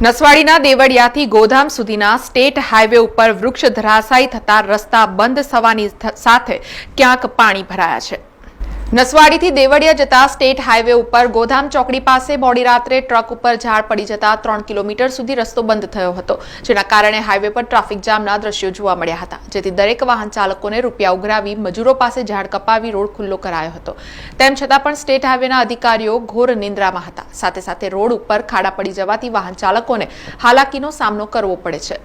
નસવાડીના દેવળિયાથી ગોધામ સુધીના state highway ઉપર વૃક્ષ ધરાશાયી થતા રસ્તા બંધ થવાની સાથે ક્યાંક પાણી ભરાયા છે. નસવાડીથી દેવળિયા જતા સ્ટેટ હાઈવે ઉપર ગોધામ ચોકડી પાસે મોડી રાત્રે ટ્રક ઉપર ઝાડ પડી જતા ત્રણ કિલોમીટર સુધી રસ્તો બંધ થયો હતો, જેના કારણે હાઈવે પર ટ્રાફિક જામના દ્રશ્યો જોવા મળ્યા હતા, જેથી દરેક વાહન ચાલકોને રૂપિયા ઉઘરાવી મજૂરો પાસે ઝાડ કપાવી રોડ ખુલ્લો કરાયો હતો. તેમ છતાં પણ સ્ટેટ હાઈવેના અધિકારીઓ ઘોર નિંદ્રામાં હતા, સાથે સાથે રોડ ઉપર ખાડા પડી જવાથી વાહન ચાલકોને હાલાકીનો સામનો કરવો પડે છે.